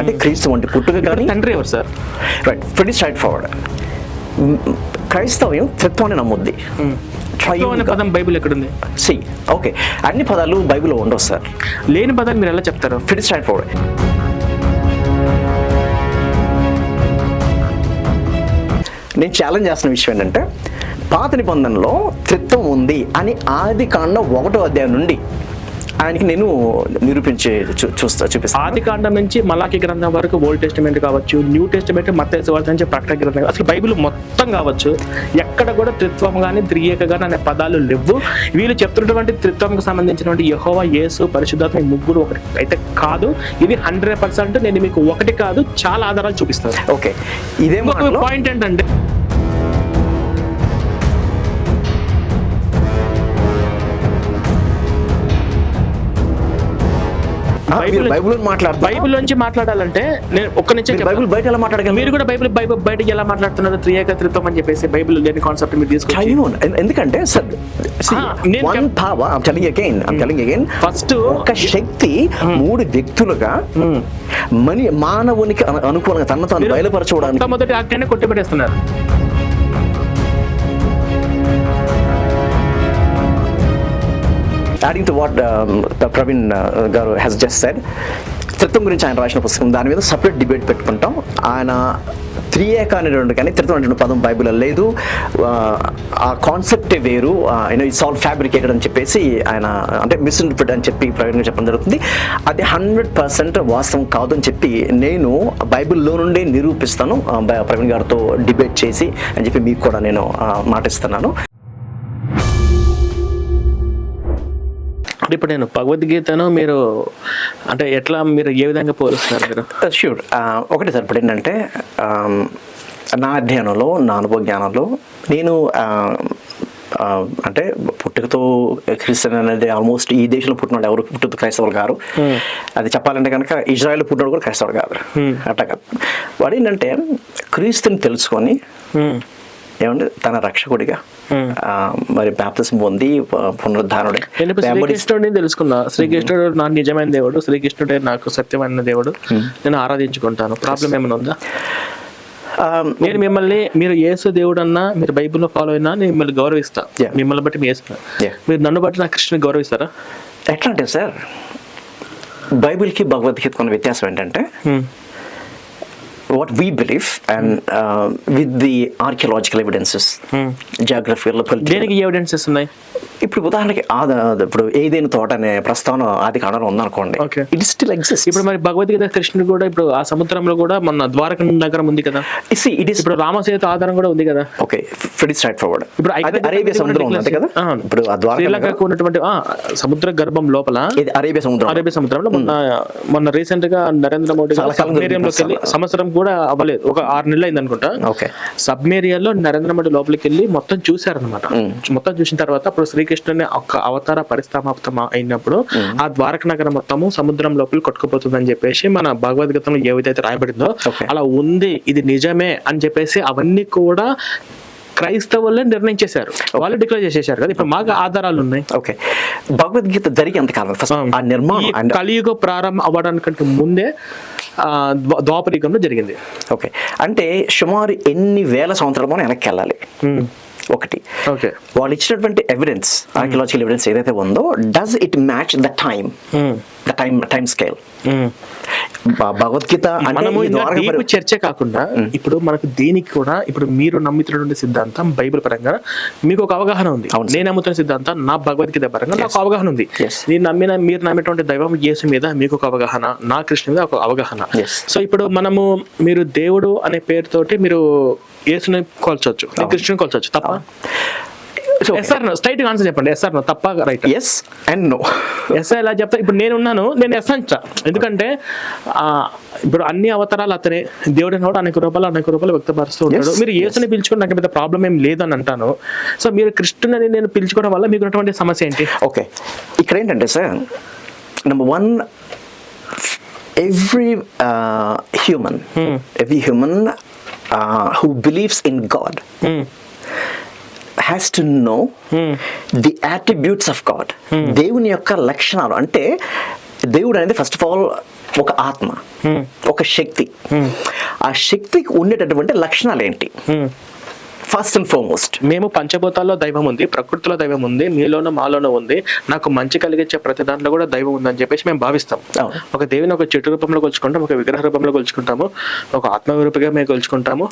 అంటే క్రీస్తు వంటి పుట్టుక కానీ తండ్రి ఎవరు sir? Right very straightforward క్రైస్తవ్యం త్రిత్వాన్ని నమ్ముద్ది. పదం బైబిల్ ఎక్కడుంది? See okay. అన్ని పదాలు బైబిల్లో ఉండవు సార్. లేని పదాలు మీరు ఎలా చెప్తారు? వెరీ స్ట్రైట్ ఫార్వర్డ్ నేను ఛాలెంజ్ చేస్తున్న విషయం ఏంటంటే పాత నిబంధనలో త్రిత్వం ఉంది అని ఆది కాండం ఒకటో అధ్యాయం నుండి ఆయనకి నేను నిరూపించి చూ- చూస్తా చూపిస్తాను ఆది కాండం నుంచి మలాకి గ్రంథం వరకు ఓల్డ్ టెస్టిమెంట్ కావచ్చు న్యూ టెస్టిమెంట్ మత వార్త నుంచి ప్రకటన గ్రంథం అసలు బైబిల్ మొత్తం కావచ్చు. ఎక్కడ కూడా త్రిత్వం కానీ త్రియేక కానీ అనే పదాలు లేవు. వీళ్ళు చెప్తున్నటువంటి త్రిత్వంకి సంబంధించినటువంటి యహోవా యేసు పరిశుద్ధాత్మ ముగ్గురు ఒకటి అయితే కాదు. ఇది హండ్రెడ్ పర్సెంట్ నేను మీకు ఒకటి కాదు చాలా ఆధారాలు చూపిస్తాను. ఓకే. ఇదే ఇంకొక మాటలో? పాయింట్ ఏంటంటే బైబిల్- బైబిల్ మాట్లాడతారు? బైబిల్ నుంచి మాట్లాడాలంటే నేను ఒక్క నుంచి బైబిల్ బయట ఎలా మాట్లాడగలరు? మీరు కూడా బైబిల్ బైబిల్ బయటకి ఎలా మాట్లాడుతున్నారు? త్రియేక త్రిత్వం అని చెప్పేసి బైబిల్ లేని కాన్సెప్ట్ మీరు. ఎన్- ఎందుకంటే sir one power I'm telling again I'm telling again first ఒక శక్తి మూడు వ్యక్తులుగా మని మానవునికి అను- అనుకూలంగా తన తాను బయలుపరచుకోవడానికి మొట్టమొదటి ఆజ్ఞాన్ని కొట్టిపెట్టేస్తున్నారు adding to what Praveen garu has just said త్రిత్వం గురించి ఆయన రాసిన పుస్తకం దాని మీద సపరేట్ డిబేట్ పెట్టుకుంటాం. ఆయన త్రియేక అనేటువంటి కానీ త్రిత్వం అనేటువంటి పదం బైబిల్లో లేదు. ఆ, కాన్సెప్టే వేరు. యూనో ఇట్స్ ఆల్ ఫ్యాబ్రికేటెడ్ అని చెప్పేసి ఆయన అంటే మిస్ఇంటర్ప్రిట్ అని చెప్పి ప్రవీణ్ చెప్పడం జరుగుతుంది. అది హండ్రెడ్ పర్సెంట్ వాస్తవం కాదు అని చెప్పి నేను బైబిల్లో నుండే నిరూపిస్తాను. ప్రవీణ్ గారితో డిబేట్ చేసి అని చెప్పి మీకు కూడా నేను మాటిస్తున్నాను అంటే ఇప్పుడు నేను భగవద్గీతను మీరు అంటే ఎట్లా మీరు ఏ విధంగా పోలుస్తున్నారు మీరు? ష్యూర్ ఒకటి సార్ ఇప్పుడు ఏంటంటే um, నా అధ్యయనంలో నా అనుభవ జ్ఞానంలో నేను uh, uh, అంటే పుట్టుకతో క్రిస్టియన్ అనేది ఆల్మోస్ట్ ఈ దేశంలో పుట్టిన ఎవరు? పుట్టుకతో క్రైస్తవులు గారు అది చెప్పాలంటే కనుక ఇజ్రాయెల్ పుట్టినోడు కూడా క్రైస్తవుడు కాదు అట్లా కాదు. వాడు ఏంటంటే క్రీస్తుని తెలుసుకొని Hmm. ఏమంటే తన రక్షకుడిగా మరి బ్యాప్తిసం పొంది పు- పునరుద్ధానుడే నేను ఇప్పుడు వెంబడి- శ్రీకృష్ణుడిని తెలుసుకున్నా శ్రీకృష్ణుడు నా నిజమైన దేవుడు శ్రీకృష్ణుడే నాకు సత్యమైన దేవుడు. నేను ఆరాధించుకుంటాను. ప్రాబ్లం ఏమైనా ఉందా? ఆ, నేను మిమ్మల్ని మీరు యేసు దేవుడు అన్నా మీరు బైబిల్లో ఫాలో అయినా నేను మిమ్మల్ని గౌరవిస్తా. మిమ్మల్ని బట్టి మీ. మీరు నన్ను బట్టి నా కృష్ణుని గౌరవిస్తారా? ఎట్లా అంటే సార్ బైబిల్కి భగవద్గీతకు ఉన్న వ్యత్యాసం ఏంటంటే Hmm. What we believe and with the archaeological evidences Hmm. జాగ్రఫీలో దేనికి ఎవిడెన్సెస్ ఉన్నాయి? ఇప్పుడు ఉదాహరణకి ఆద ఇప్పుడు ఏదైనా తోట అనే ప్రస్తావన ఆది కాండంలో ఉందనుకోండి. Okay. ఇట్ స్టిల్ ఎగ్జిస్ట్ ఇప్పుడు మరి భగవద్గీత కృష్ణుడు కూడా ఇప్పుడు ఆ సముద్రంలో కూడా మన ద్వారక నగరం ఉంది కదా? ఇట్ ఇస్ ఇప్పుడు రామసేత ఆధారం కూడా ఉంది కదా? ఓకే ఫిడి స్ట్రైట్ ఫార్వర్డ్ ఇప్పుడు అది అరేబియా సముద్రం ఉంది కదా? ఇప్పుడు ఆ ద్వారకా శ్రీలంకకు ఉన్నటువంటి ఆ, సముద్ర గర్భం లోపల ఇది అరేబియా సముద్రం అరేబియా సముద్రంలో మొన్న మొన్న రీసెంట్గా నరేంద్ర మోడీ చాలా కాలం వెళ్ళి. సంవత్సరం కూడా అవ్వలేదు. ఒక ఆరు నెలలు అయింది అనుకుంటా. ఓకే. సబ్మేరియాలో నరేంద్ర మోడీ లోపలికి వెళ్ళి మొత్తం చూశారనమాట మొత్తం చూసిన తర్వాత అప్పుడు శ్రీకృష్ణుని ఒక అవతార పరిస్థామాప్తం అయినప్పుడు ఆ ద్వారక నగరం మొత్తము సముద్రం లోపల కొట్టుకుపోతుంది అని చెప్పేసి మన భగవద్గీతలో ఏదైతే రాయబడిందో. అలా ఉంది ఇది నిజమే అని చెప్పేసి అవన్నీ కూడా క్రైస్తవులే నిర్ణయించేశారు. వాళ్ళు డిక్లేర్ చేసేసారు కదా. ఇప్పుడు మాకు ఆధారాలు ఉన్నాయి. ఓకే భగవద్గీత జరిగి అంతకాలం ఫస్ట్ ఆ నిర్మాణం కలియుగ ప్రారంభం అవ్వడానికంటే ముందే ద్వాపరికంలో జరిగింది. ఓకే అంటే సుమారు ఎన్ని వేల సంవత్సరాలు మనం వెనక్కి వెళ్ళాలి. ఒకటి. ఓకే. వాళ్ళు ఇచ్చినటువంటి ఎవిడెన్స్ ఆర్కియలాజికల్ ఎవిడెన్స్ ఏదైతే ఉందో does it match the time the time time scale Bhagavad Gita మనము చర్చ కాకుండా ఇప్పుడు మనకు దీనికి కూడా ఇప్పుడు మీరు నమ్ముతున్నటువంటి సిద్ధాంతం బైబిల్ పరంగా మీకు ఒక అవగాహన ఉంది. నేను నమ్ముతున్న సిద్ధాంతం నా భగవద్గీత పరంగా నాకు అవగాహన ఉంది. నేను నమ్మిన మీరు నమ్మేటువంటి దైవం యేసు మీద మీకు ఒక అవగాహన నా కృష్ణ మీద ఒక అవగాహన. సో ఇప్పుడు మనము మీరు దేవుడు అనే పేరుతోటి మీరు యేసుని కోల్చొచ్చు కృష్ణుని కోల్చొచ్చు తప్ప? So, yes or straight answer చెప్పండి. ఎస్ ఆర్ నో తప్ప? Right. yes and no yes ఎలా చెప్తా? ఇప్పుడు నేను ఉన్నాను నేను ఎస్ అంటా ఎందుకంటే ఇప్పుడు అన్ని అవతారాలు అతనే. దేవుడు కూడా అనేక రూపాయలు అనేక రూపాయలు వ్యక్తపరుస్తూ ఉంటాడు. మీరు యేసుని పిలుచుకుని నాకు పెద్ద ప్రాబ్లం ఏం లేదని అంటాను. సో మీరు కృష్ణుని నేను పిలుచుకోవడం వల్ల మీకు ఉన్నటువంటి సమస్య ఏంటి? ఓకే ఇక్కడ ఏంటంటే sir number one every human every human who believes in God Hmm. Has to know the attributes of God దేవుని యొక్క లక్షణాలు అంటే దేవుడు అనేది ఫస్ట్ ఆఫ్ ఆల్ ఒక ఆత్మ Hmm. ఒక శక్తి Hmm. ఆ శక్తికి ఉండేటటువంటి లక్షణాలు ఏంటి Hmm. ఫస్ట్ అండ్ ఫార్మోస్ట్ మేము పంచభూతాల్లో దైవం ఉంది ప్రకృతిలో దైవం ఉంది మీలోనూ మాలోనూ ఉంది నాకు మంచి కలిగించే ప్రతి దాంట్లో కూడా దైవం ఉందని చెప్పేసి మేము భావిస్తాం. ఒక దేవిని ఒక చెట్టు రూపంలో కొలుచుకుంటాం ఒక విగ్రహ రూపంలో కొలుచుకుంటాము ఒక ఆత్మ రూపంగా మేము కొలుచుకుంటాము.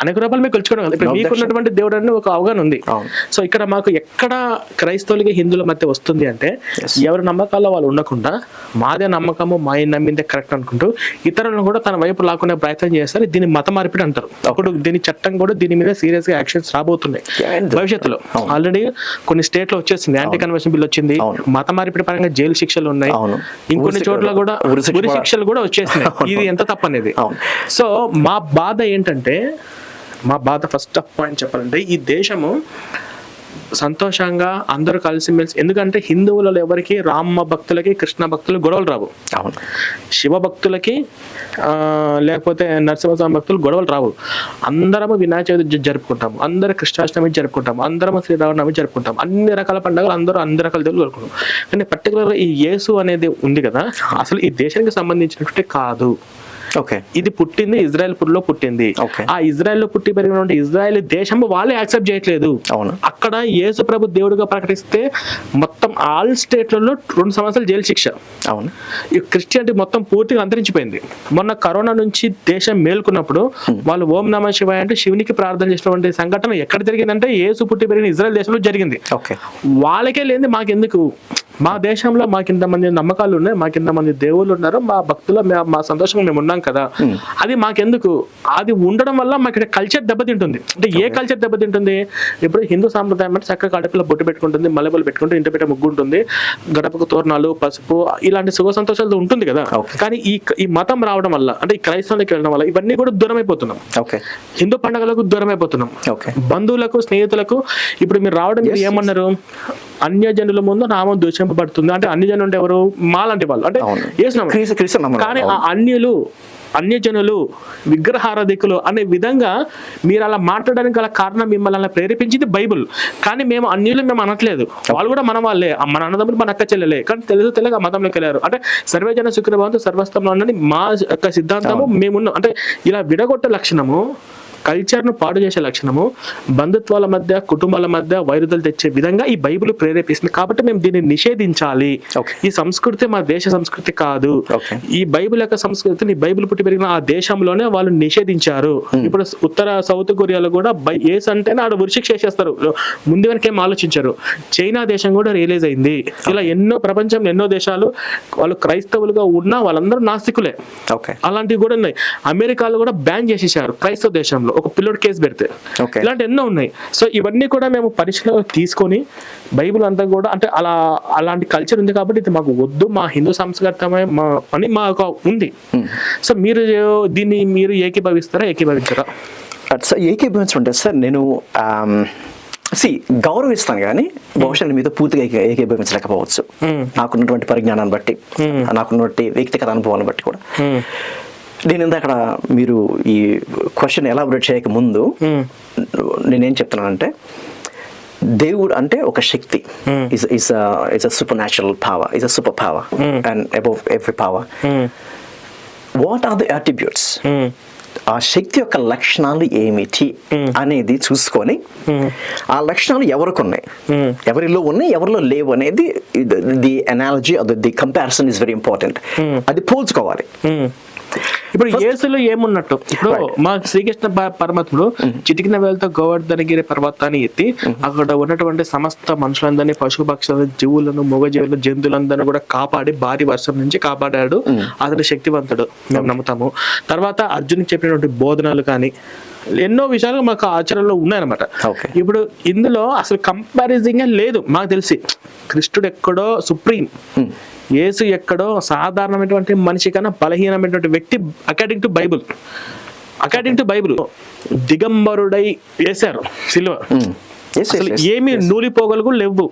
అనేక రూపాయలు మేము. ఇప్పుడు మీకు. ఉన్నటువంటి దేవుడు అని ఒక అవగాహన ఉంది. సో ఇక్కడ మాకు ఎక్కడ క్రైస్తవులకి హిందువుల మధ్య వస్తుంది అంటే. ఎవరి నమ్మకాల్లో వాళ్ళు ఉండకుండా మాదే నమ్మకము మా నమ్మిందే కరెక్ట్ అనుకుంటూ ఇతరులను కూడా తన వైపు లాక్కునే ప్రయత్నం చేస్తారు దీన్ని మత మార్పిడి అంటారు అప్పుడు దీని చట్టం కూడా దీని మీద సీరియస్గా యాక్షన్స్ రాబోతున్నాయి. భవిష్యత్తులో. ఆల్రెడీ కొన్ని స్టేట్లో వచ్చేసింది. యాంటీ కన్వర్షన్ బిల్ వచ్చింది. మత మార్పిడి పరంగా జైలు శిక్షలు ఉన్నాయి. ఇంకొన్ని చోట్ల కూడా ఉరి శిక్షలు కూడా వచ్చేసినాయి. ఇది ఎంత తప్పనేది. సో మా బాధ ఏంటంటే మా బాధ ఫస్ట్ ఆఫ్ పాయింట్ చెప్పాలంటే ఈ దేశము సంతోషంగా అందరూ కలిసిమెలిసి ఎందుకంటే హిందువులలో ఎవరికి రామ భక్తులకి కృష్ణ భక్తులు గొడవలు రావు. అవును. శివ భక్తులకి ఆ, లేకపోతే నరసింహస్వామి భక్తులు గొడవలు రావు. అందరము వినాయక చవితి జరుపుకుంటాము. అందరూ కృష్ణాష్టమి జరుపుకుంటాము. అందరము శ్రీరామనవమి జరుపుకుంటాం అన్ని రకాల పండుగలు అందరూ అన్ని రకాల దేవుళ్ళు జరుపుకుంటాం కానీ పర్టికులర్గా ఈ యేసు అనేది ఉంది కదా అసలు ఈ దేశానికి సంబంధించినట్టు కాదు. ఓకే ఇది పుట్టింది ఇజ్రాయెల్ పురిలో పుట్టింది. ఆ ఇజ్రాయెల్లో పుట్టి పెరిగినటువంటి ఇజ్రాయెల్ దేశం వాళ్ళే యాక్సెప్ట్ చేయట్లేదు. అవును. అక్కడ యేసు ప్రభు దేవుడిగా ప్రకటిస్తే మొత్తం ఆల్ స్టేట్లలో రెండు సంవత్సరాలు జైలు శిక్ష. అవును. ఈ క్రిస్టియానిటీ మొత్తం పూర్తిగా అంతరించిపోయింది. మొన్న కరోనా నుంచి దేశం మేల్కొన్నప్పుడు వాళ్ళు ఓం నమ శివాయ అంటే శివునికి ప్రార్థన చేసినటువంటి సంఘటన ఎక్కడ జరిగిందంటే యేసు పుట్టి పెరిగిన ఇజ్రాయెల్ దేశంలో జరిగింది. ఓకే వాళ్ళకే లేని మాకెందుకు? మా దేశంలో మాకు ఇంతమంది నమ్మకాలు ఉన్నాయి మాకు ఇంతమంది దేవుళ్ళు ఉన్నారు మా భక్తులు మే- సంతోషంగా మేము ఉన్నాం కదా అది మాకెందుకు? అది ఉండడం వల్ల మాకు ఇక్కడ కల్చర్ దెబ్బతింటుంది. అంటే ఏ కల్చర్ దెబ్బతింటుంది? ఇప్పుడు హిందూ సాంప్రదాయం అంటే చక్కగా ఆడపిల్ల బొట్టు పెట్టుకుంటుంది మల్లెపల్లి పెట్టుకుంటే ఇంటి పెట్టే ముగ్గు ఉంటుంది గడపకు తోరణాలు పసుపు ఇలాంటి సుఖ సంతోషాలతో ఉంటుంది కదా. కానీ ఈ ఈ మతం రావడం వల్ల అంటే ఈ క్రైస్తవులకి వెళ్ళడం వల్ల ఇవన్నీ కూడా దూరం అయిపోతున్నాం ఓకే. హిందూ పండుగలకు దూరం అయిపోతున్నాం ఓకే. బంధువులకు స్నేహితులకు ఇప్పుడు మీరు రావడం ఏమన్నారు? అన్యజనుల ముందు నామం దూషింపబడుతుంది అంటే అన్యజనులు అంటే ఎవరు? మాలాంటి వాళ్ళు. అంటే కానీ ఆ అన్యులు అన్యజనులు విగ్రహారాధికులు అనే విధంగా మీరు అలా మాట్లాడడానికి గల కారణం మిమ్మల్ని అలా ప్రేరేపించింది బైబుల్. కానీ మేము అన్యులు మేము అనట్లేదు. వాళ్ళు కూడా మన వాళ్ళే. మన అన్నదమ్ములు మన అక్క చెల్లెలే. కానీ తెలుసు తెలియక మతంలోకి వెళ్ళారు. అంటే సర్వేజన సుఖ్రభావంతో సర్వస్తంలో ఉన్నది మా యొక్క సిద్ధాంతము మేమున్నాం అంటే ఇలా విడగొట్టే లక్షణము కల్చర్ను పాడు చేసే లక్షణము బంధుత్వాల మధ్య కుటుంబాల మధ్య వైరుధ్యాలు తెచ్చే విధంగా ఈ బైబిల్ ప్రేరేపిస్తుంది. కాబట్టి మేము దీన్ని నిషేధించాలి. ఈ సంస్కృతి మా దేశ సంస్కృతి కాదు. ఈ బైబిల్ యొక్క సంస్కృతిని బైబిల్ పుట్టి పెరిగిన ఆ దేశంలోనే వాళ్ళు నిషేధించారు. ఇప్పుడు ఉత్తర సౌత్ కొరియాలో కూడా బై ఏస్ అంటేనే ఆడ ఉరిశిక్ష చేసేస్తారు. ముందు వెనక ఆలోచించారు. చైనా దేశం కూడా రియలైజ్ అయింది. ఇలా ఎన్నో ప్రపంచంలో ఎన్నో దేశాలు వాళ్ళు క్రైస్తవులుగా ఉన్నా వాళ్ళందరూ నాస్తికులే. ఓకే. అలాంటివి కూడా ఉన్నాయి. అమెరికాలో కూడా బ్యాన్ చేసేసారు క్రైస్తవ దేశంలో. ఒక పిల్లోడు కేసు పెడితే. ఇలాంటి ఎన్నో ఉన్నాయి. సో ఇవన్నీ కూడా మేము పరిశీలన తీసుకొని బైబిల్ అంతా కూడా అంటే అలా అలాంటి కల్చర్ ఉంది కాబట్టి ఇది మాకు వద్దు. మా హిందూ సంస్కృతమే మా అని మాకు ఉంది. సో మీరు దీన్ని మీరు ఏకీభవిస్తారా ఏకీభవించరా? సార్ ఏకీభవించమంటే సార్ నేను సి గౌరవిస్తాను కానీ బహుశా నేను మీతో పూర్తిగా ఏకీ- ఏకీభవించలేకపోవచ్చు. నాకున్నటువంటి పరిజ్ఞానాన్ని బట్టి నాకున్నటువంటి వ్యక్తిగత అనుభవాన్ని బట్టి కూడా. నేను ఇందాక మీరు ఈ క్వశ్చన్ ఎలాబరేట్ చేయక ముందు నేనేం చెప్తున్నానంటే దేవుడు అంటే ఒక శక్తి. Is is is a supernatural power is a superpower and above every power what are the attributes ఆ శక్తి యొక్క లక్షణాలు ఏమిటి అనేది చూసుకొని ఆ లక్షణాలు ఎవరికి ఉన్నాయి? ఎవరిలో ఉన్నాయి ఎవరిలో లేవు అనేది the analogy the comparison is very important అది పోల్చుకోవాలి. ఇప్పుడు యేసులో ఏమున్నట్టు? ఇప్పుడు మా శ్రీకృష్ణ పరమాత్ముడు చిటికిన వేలతో గోవర్ధనగిరి పర్వతాన్ని ఎత్తి అక్కడ ఉన్నటువంటి సమస్త మనుషులందరినీ పశు పక్షులను జీవులను మూగజీవులను జంతువులందరినీ కూడా కాపాడి భారీ వర్షం నుంచి కాపాడాడు అతడు శక్తివంతుడు. మేము నమ్ముతాము. తర్వాత అర్జునికి చెప్పినటువంటి బోధనలు కానీ ఎన్నో విషయాలు మాకు ఆచరణలో ఉన్నాయన్నమాట. ఇప్పుడు ఇందులో అసలు కంపారిజింగ్ లేదు మాకు తెలిసి. కృష్ణుడు ఎక్కడో సుప్రీం యేసు ఎక్కడో సాధారణమైనటువంటి మనిషి కన్నా బలహీనమైనటువంటి వ్యక్తి according to bible according to bible దిగంబరుడై వేశారు సిల్వ. Yes, yes, అసలు ఏమి yes. నూలిపోగలు కూడా లేవు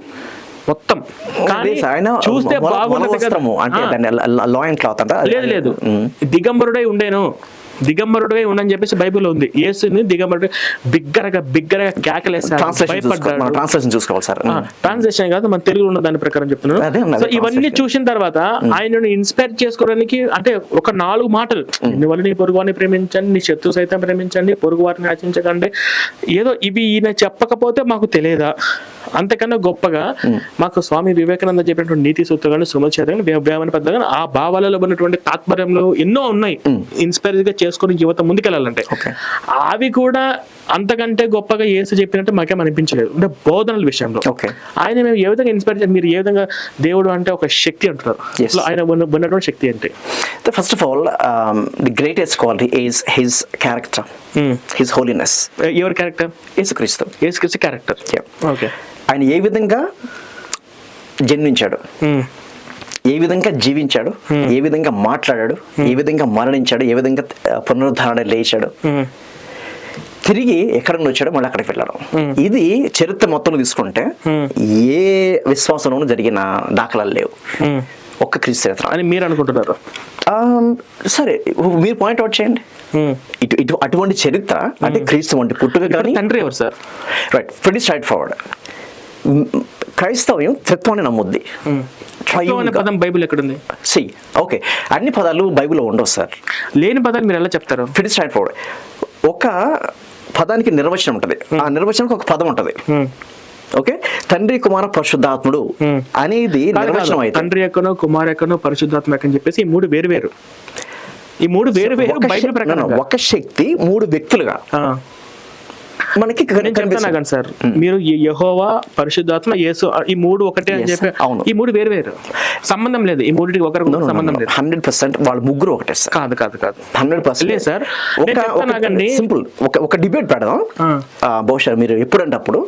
మొత్తం. కానీ లేదు సార్, ఆయన చూస్తే బాగున్నది కదా. అంటే క్లాత్ అంట. లేదు లేదు. దిగంబరుడై ఉండేను. దిగంబరుడే ఉండని చెప్పేసి బైబిల్ ఉంది. యేసుని దిగంబరుడు బిగ్గరగా బిగ్గరగా కేకలేస్తాడు ట్రాన్స్లేషన్ చూసుకోవాలి సార్. ట్రాన్స్లేషన్ కాదు మన తెలుగులో ఉన్న దాని ప్రకారం చెప్తున్నాను. సో ఇవన్నీ. చూసిన తర్వాత ఆయనను ఇన్స్పైర్ చేసుకోవడానికి అంటే ఒక నాలుగు మాటలు. ఇందువల్ల నీ పొరుగు వారిని ప్రేమించండి నీ శత్రు సైతం ప్రేమించండి పొరుగు వారిని ఆశించకండి ఏదో ఇవి ఈయన చెప్పకపోతే మాకు తెలియదా? అంతకన్నా గొప్పగా మాకు స్వామి వివేకానంద చెప్పినటువంటి నీతి సూత్రాలు సుమతి చేతగాని వేమన పెద్దగా ఆ భావాలలో ఉన్నటువంటి తాత్పర్యంలో ఎన్నో ఉన్నాయి. ఇన్స్పైర్గా చేసుకొని యువత ముందుకెళ్ళాలంటే. అవి కూడా అంతకంటే గొప్పగా ఏసు చెప్పినట్టు మాకేం అనిపించలేదు. అంటే బోధనల విషయంలో. ఆయన మేము ఏ విధంగా ఇన్స్పైర్ చేయాలి మీరు ఏ విధంగా దేవుడు అంటే ఒక శక్తి అంటున్నారు? ఆయన ఉన్న- ఉన్నటువంటి శక్తి ఏంటి? First of all the greatest quality is his character his holiness ఎవరి క్యారెక్టర్ యేసుక్రీస్తు. ఏసుక్రీస్తు క్యారెక్టర్. ఓకే ఆయన ఏ విధంగా జన్మించాడు? ఏ విధంగా జీవించాడు? ఏ విధంగా మాట్లాడాడు? ఏ విధంగా మరణించాడు? ఏ విధంగా పునరుద్ధరణ లేచాడు? తిరిగి ఎక్కడ నుండి వచ్చాడో మళ్ళీ అక్కడికి వెళ్ళడం ఇది చరిత్ర మొత్తం తీసుకుంటే ఏ విశ్వాసంలోనూ జరిగిన దాఖలాలు లేవు. ఒక్క క్రీస్తు చరిత్ర. అని మీరు అనుకుంటున్నారు? సరే మీరు పాయింట్ అవుట్ చేయండి. ఇటు ఇటు అటువంటి చరిత్ర అంటే క్రీస్తు వంటి పుట్టుక కానీ తండ్రి ఎవరు సార్? Right very straightforward. క్రైస్తవ్యం త్రిత్వాన్ని నమ్ముద్ది. పదం బైబిల్ ఎక్కడుంది? See okay. అన్ని పదాలు బైబిల్లో ఉండవు సార్. లేని పదాలు మీరు ఎలా చెప్తారు? వెరీ స్ట్రైట్ ఫార్వర్డ్ ఒక పదానికి నిర్వచనం ఉంటుంది. ఆ నిర్వచనానికి ఒక పదం ఉంటుంది. ఓకే? తండ్రి కుమార పరిశుద్ధాత్ముడు అనేది. నిర్వచనం అయితే. తండ్రి ఎక్కనో కుమార్ ఎక్కనో పరిశుద్ధాత్మ ఎక్కని చెప్పేసి ఈ మూడు వేరు వేరు. ఈ మూడు వేరు వేరు బైబిల్ ప్రకారం ఒక శక్తి మూడు వ్యక్తులుగా. మనకి చెప్తాను సార్ మీరు యెహోవా పరిశుద్ధాత్మ యేసు ఈ మూడు ఒకటే అని చెప్పి అవును. ఈ మూడు వేరు వేరు సంబంధం లేదు ఈ మూడింటికి ఒకరికి సంబంధం లేదు హండ్రెడ్ పర్సెంట్ వాళ్ళు ముగ్గురు ఒకటే సార్ కాదు కాదు కాదు హండ్రెడ్ పర్సెంట్ లేదు సార్. సింపుల్ ఒక ఒక డిబేట్ పెడదాం బహుశా మీరు ఎప్పుడంటే అప్పుడు.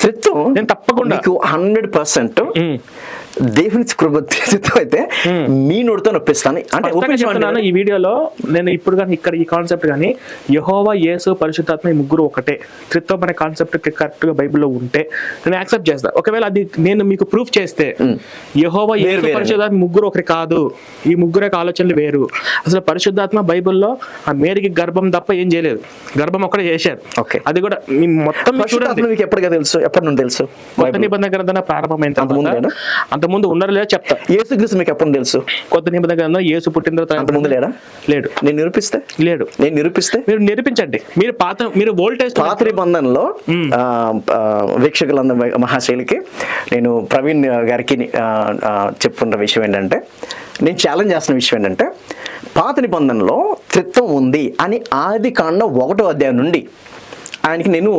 త్రిత్వం నేను తప్పకుండా. Hundred percent. దేవుని కృప అయితే మీ నోటితో నొప్పిస్తాను. అంటే ఈ వీడియోలో నేను ఇప్పుడు కానీ ఇక్కడ ఈ కాన్సెప్ట్ కానీ యహోవా యేసు పరిశుద్ధాత్మ ఈ ముగ్గురు ఒకటే. త్రిత్వం అనే కాన్సెప్ట్ కరెక్ట్గా బైబిల్లో ఉంటే నేను యాక్సెప్ట్ చేస్తా. ఒకవేళ అది నేను మీకు ప్రూఫ్ చేస్తే యహోవా యేసు వేరు. పరిశుద్ధాత్మ ముగ్గురు ఒకటి కాదు. ఈ ముగ్గురు యొక్క ఆలోచనలు వేరు. అసలు పరిశుద్ధాత్మ బైబిల్లో ఆ మేరీకి గర్భం తప్ప ఏం చేయలేదు. గర్భం ఒక్కడే చేశారు. Okay. అది కూడా మీ మొత్తం మీకు ఎప్పటిగా తెలుసు ఎప్పటి నుండి తెలుసు నిబంధన గ్రంథం ప్రారంభమైన అంతకుముందేనా? అంతకుముందు ఉన్నారో లేదో చెప్తా. యేసుక్రీస్తు మీకు ఎప్పుడు తెలుసు? కొత్త నిబంధన గ్రంథం యేసు పుట్టిన తర్వాత అంతకుముందు లేడా? లేడు. నేను నిరూపిస్తే? లేడు. నేను నిరూపిస్తే? మీరు నిరూపించండి. మీరు పాత మీరు వోల్టేజ్ పాత నిబంధనలో వీక్షకులందరూ మహాశైలికి నేను ప్రవీణ్ గారికి చెప్తున్న విషయం ఏంటంటే నేను ఛాలెంజ్ చేస్తున్న విషయం ఏంటంటే పాత నిబంధనలో త్రిత్వం ఉంది అని ఆది కాండం ఒకటో అధ్యాయం నుండి ఆయనకి నేను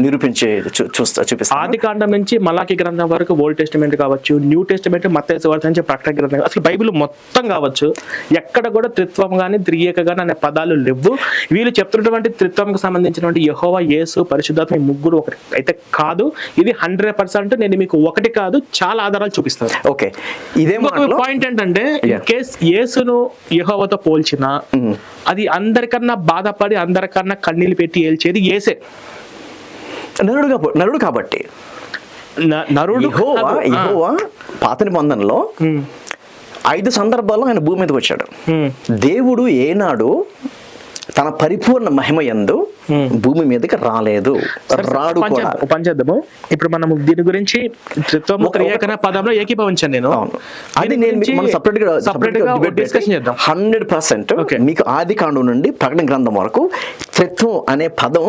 నిరూపించి చూ- చూస్తా చూపిస్తాను. ఆది కాండం నుంచి మలాకి గ్రంథం వరకు ఓల్డ్ టెస్టిమెంట్ కావచ్చు న్యూ టెస్టిమెంట్ సువార్త నుంచి ప్రకటన గ్రంథం. అసలు బైబిల్ మొత్తం కావచ్చు ఎక్కడ కూడా త్రిత్వం కానీ త్రియేక కానీ అనే పదాలు లేవు. వీళ్ళు చెప్తున్నటువంటి త్రిత్వంకి సంబంధించినటువంటి యహోవా యేసు పరిశుద్ధాత్మ ఈ ముగ్గురు ఒకటి. అయితే కాదు ఇది హండ్రెడ్ పర్సెంట్ నేను మీకు ఒకటి కాదు చాలా ఆధారాలు చూపిస్తాను. ఓకే. ఇదే పాయింట్ ఏంటంటే. కేస్ యేసును యెహోవాతో పోల్చిన అది అందరికన్నా బాధపడి అందరికన్నా కన్నీళ్ళు పెట్టి ఏల్చేది యేసే. నరుడు కాబ- నరుడు కాబట్టి. నరుడు యెహోవా పాత నిబంధనలో ఐదు సందర్భాల్లో ఆయన భూమి మీదకి వచ్చాడు. దేవుడు ఏనాడు తన పరిపూర్ణ మహిమ యందు భూమి మీదకి రాలేదు. రాడు కూడా. చేద్దాం, ఓ పని చేద్దాము. ఇప్పుడు మనం దీని గురించి పదంలో ఏకీభవించాను నేను. అది నేను సపరేట్గా సపరేట్గా డిస్కషన్ చేద్దాం. Hundred percent. మీకు ఆది కాండం నుండి ప్రకటన గ్రంథం వరకు త్రిత్వం అనే పదం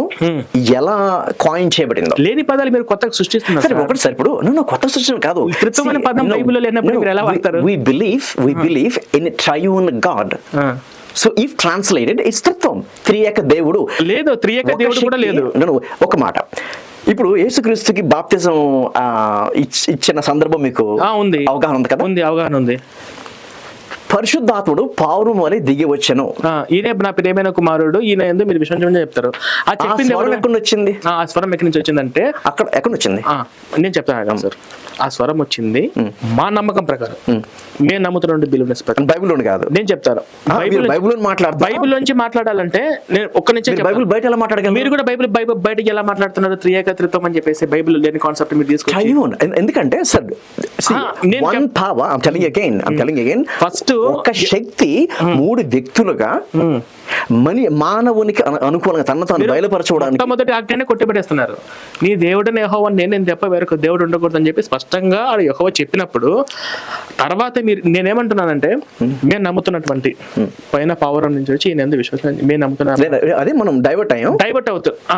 ఎలా కాయిన్ చేయబడిందో. లేని పదాలు మీరు కొత్తగా సృష్టిస్తున్నారు సరే. ఒకటి సార్ ఇప్పుడు no, కొత్త సృష్టి కాదు. త్రిత్వం అనే పదం బైబిల్లో లేనప్పుడు మీరు ఎలా వాడతారు? We believe we believe in triune God. So if translated it's త్రిత్వం త్రియేక దేవుడు. లేదు త్రియేక దేవుడు కూడా లేదు. ఒక మాట. ఇప్పుడు యేసుక్రీస్తుకి బాప్తిజం ఇచ్చిన సందర్భం మీకు ఉంది. అవగాహన ఉంది కదా? ఉంది అవగాహన ఉంది. పరిశుద్ధాత్ముడు పావురం వలె దిగి వచ్చెను. ఈయనే నా ప్రియమైన కుమారుడు ఈయన ఎందుకు మీరు విశ్వసించమని చెప్తారు? ఆ చెప్పింది ఎవరు? ఎక్కడి నుంచి వచ్చింది ఆ స్వరం ఎక్కడి నుంచి వచ్చిందంటే? అక్కడ ఎక్కడి నుంచి వచ్చింది నేను చెప్తాను సార్. ఆ స్వరం వచ్చింది మా నమ్మకం ప్రకారం. మేము నమ్ముతున్న బిలీవ్నెస్ ప్రకారం బైబిల్ కాదు. నేను చెప్తాను. బైబిల్ బైబిల్ నుండి మాట్లాడతారా? బైబిల్ నుంచి మాట్లాడాలంటే నేను ఒక్క చెప్తాను. బైబిల్ బయట ఎలా మాట్లాడగలరు? మీరు కూడా బైబిల్ బైబిల్ బయటకి ఎలా మాట్లాడుతున్నారు? త్రియేకత్రిత్వం అని చెప్పేసి బైబిల్ లేని కాన్సెప్ట్ మీరు. ఎన్- ఎందుకంటే సార్ నేను అగైన్ First- ఒక శక్తి మూడు వ్యక్తులుగా మని మానవునికి అను- అనుకూలంగా తన తాను మీరు బయలుపరచుకోవడానికి మొట్టమొదటి ఆజ్ఞనే కొట్టిపెట్టేస్తున్నారు నీ దేవుడని యహోవా నేను నేను తప్ప వేరొక దేవుడు ఉండకూడదు అని చెప్పి స్పష్టంగా ఆ యెహోవా చెప్పినప్పుడు తర్వాత మీరు నేనేమంటున్నానంటే మేము. నమ్ముతున్నటువంటి పైన పవర్ నుంచి వచ్చి నేను ఎందుకు విశ్వాసం మేము నమ్ముతున్నాను నేను- అదే మనం డైవర్ట్ అయ్యాం. డైవర్ట్ అవుతుంది ఆ,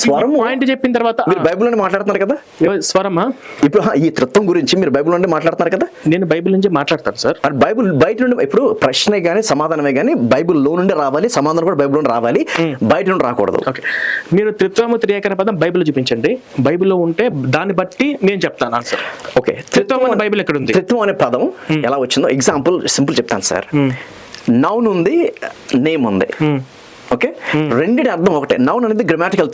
స్వరము- పాయింట్ చెప్పిన తర్వాత మీరు బైబిల్లోనే మాట్లాడుతున్నారు కదా? స్వరమా? ఇప్పుడు ఈ తృత్వం గురించి మీరు బైబిల్లోనే మాట్లాడుతున్నారు కదా? నేను బైబిల్ నుంచి మాట్లాడతాను సార్. బైబిల్ బయట నుండి ఇప్పుడు ప్రశ్నే కానీ సమాధానమే కానీ బైబిల్లో నుండి రావాలి సమాధానం కూడా బైబిల్ నుండి రావాలి బయట నుండి రాకూడదు. ఓకే. మీరు త్రిత్వము త్రియేకన పదం బైబిల్ చూపించండి. బైబిల్లో ఉంటే దాన్ని బట్టి నేను చెప్తాను ఆన్సర్ ఓకే. త్రిత్వం అనే బైబిల్ ఎక్కడ ఉంది త్రిత్వం అనే పదం ఎలా వచ్చిందో ఎగ్జాంపుల్ సింపుల్ చెప్తాను సార్ నౌన్ ఉంది నేమ్ ఉంది. ఓకే? రెండింటి అర్థం ఒకటే. నౌన్ అనేది గ్రామాటికల్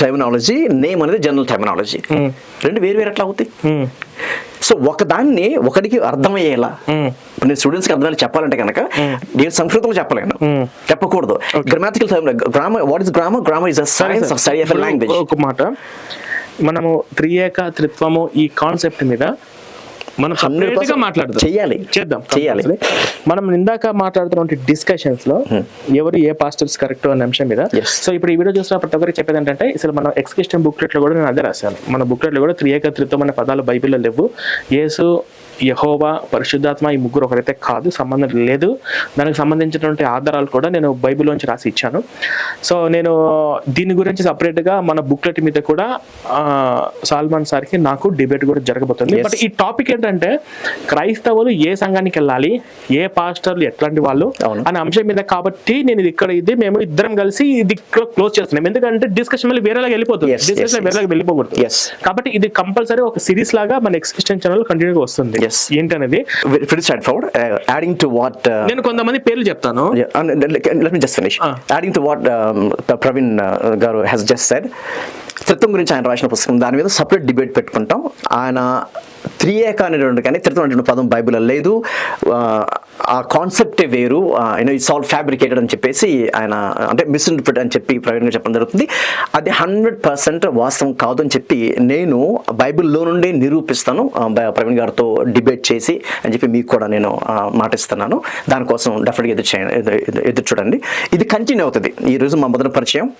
టర్మినాలజీ నేమ్ అనేది జనరల్ టర్మినాలజీ రెండు వేరు వేరు ఎట్లా అవుతాయి? సో ఒకదాన్ని ఒకడికి అర్థమయ్యేలా. ఇప్పుడు నేను స్టూడెంట్స్కి అర్థమయ్యేలా చెప్పాలంటే కనుక నేను సంస్కృతంలో చెప్పలేను. చెప్పకూడదు. Grammatical grammar what is grammar grammar is a science of study of language ఒక మాట మనము త్రియేక త్రిత్వము ఈ కాన్సెప్ట్ మీద మనం 100% separate గా మాట్లాడదాం చెయ్యాలి. చేద్దాం compulsory. మనం ఇందాక మాట్లాడుతున్న డిస్కషన్స్లో ఎవరు ఏ పాస్టర్స్ కరెక్ట్ అనే అంశం మీద. సో ఇప్పుడు ఈ వీడియో చూసిన ప్రతి ఒక్కరికి చెప్పేది ఏంటంటే అసలు మన ఎక్స్క్రిప్షన్ బుక్లెట్లో కూడా నేను అదే రాశాను మన బుక్లెట్లో కూడా త్రియేక త్రిత్వం అనే పదాలు బైబిల్లో లేవు యేసు యహోవా పరిశుద్ధాత్మ ఈ ముగ్గురు ఒకరైతే కాదు సంబంధం లేదు దానికి సంబంధించినటువంటి ఆధారాలు కూడా నేను బైబిల్లోంచి రాసి ఇచ్చాను సో నేను దీని గురించి separate గా మన బుక్లెట్ మీద కూడా సాల్మాన్ సార్కి నాకు డిబేట్ కూడా జరగబోతుంది. బట్ ఈ టాపిక్ ఏంటంటే క్రైస్తవులు ఏ సంఘానికి వెళ్ళాలి ఏ పాస్టర్లు ఎట్లాంటి వాళ్ళు. అనే అంశం మీద కాబట్టి నేను ఇది ఇక్కడ ఇది మేము ఇద్దరం కలిసి ఇది క్లోజ్ చేస్తున్నాం ఎందుకంటే డిస్కషన్ మళ్ళీ వేరేలాగా వెళ్ళిపోతుంది డిస్కషన్. వేరేలాగా వెళ్ళిపోకూడదు. కాబట్టి ఇది కంపల్సరీ ఒక సిరీస్ లాగా మన ఎక్స్క్రిప్షన్ ఛానల్ కంటిన్యూగా వస్తుంది. ఎస్ ఏంటి అనేది start forward adding to what నేను కొంతమంది పేర్లు చెప్తాను. Let me just finish adding to what the Praveen garu has just said త్రిత్వం గురించి ఆయన రాసిన పుస్తకం. దాని మీద సపరేట్ డిబేట్ పెట్టుకుంటాం. ఆయన త్రియేక అనేటువంటి కానీ త్రిత్వం అనేటువంటి పదం బైబిల్లో లేదు. ఆ, కాన్సెప్టే వేరు. యూనో ఇట్స్ ఆల్ ఫ్యాబ్రికేటెడ్ అని చెప్పేసి ఆయన అంటే మిస్ఇంటర్ప్రిట్ అని చెప్పి ప్రవీణ్గా చెప్పడం జరుగుతుంది. అది హండ్రెడ్ పర్సెంట్ వాస్తవం కాదు అని చెప్పి నేను బైబిల్లో నుండి నిరూపిస్తాను. ప్రవీణ్ గారితో డిబేట్ చేసి అని చెప్పి మీకు కూడా నేను మాటిస్తున్నాను. దానికోసం డెఫినెట్గా ఎదురు చేయండి ఎదు- ఎదు- ఎదురు చూడండి. ఇది కంటిన్యూ అవుతుంది. ఈ రోజు మా మొదటి పరిచయం.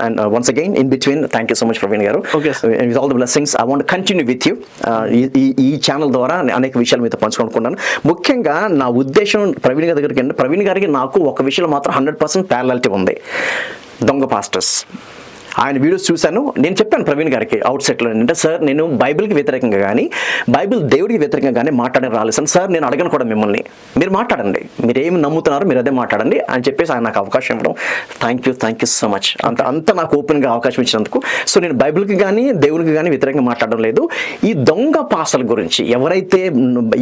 And once again in between thank you so much Praveen garu. With all the blessings I want continue with you ఈ ఈ ఛానల్ ద్వారా అనేక విషయాలు మీతో పంచుకోనుకున్నాను. ముఖ్యంగా నా ఉద్దేశం ప్రవీణ్ గారి దగ్గరికి ప్రవీణ్ గారికి నాకు ఒక విషయం మాత్రం హండ్రెడ్ పర్సెంట్ ప్యారాలిటీ ఉంది. దొంగ పాస్టర్స్ ఆయన వీడియోస్ చూశాను. నేను చెప్పాను ప్రవీణ్ గారికి అవుట్ సెట్లో అంటే సార్ నేను బైబిల్కి వ్యతిరేకంగా కానీ బైబిల్ దేవుడికి వ్యతిరేకంగా కానీ మాట్లాడని రాలేసాను సార్ నేను అడగను కూడా మిమ్మల్ని. మీరు మాట్లాడండి. మీరు ఏమి నమ్ముతున్నారో మీరు అదే మాట్లాడండి అని చెప్పేసి ఆయన నాకు అవకాశం ఇవ్వడం. Thank you thank you so much అంత అంత నాకు ఓపెన్గా అవకాశం ఇచ్చినందుకు. సో నేను బైబిల్కి కానీ దేవునికి కానీ వ్యతిరేకంగా మాట్లాడడం లేదు. ఈ దొంగ పాసల గురించి ఎవరైతే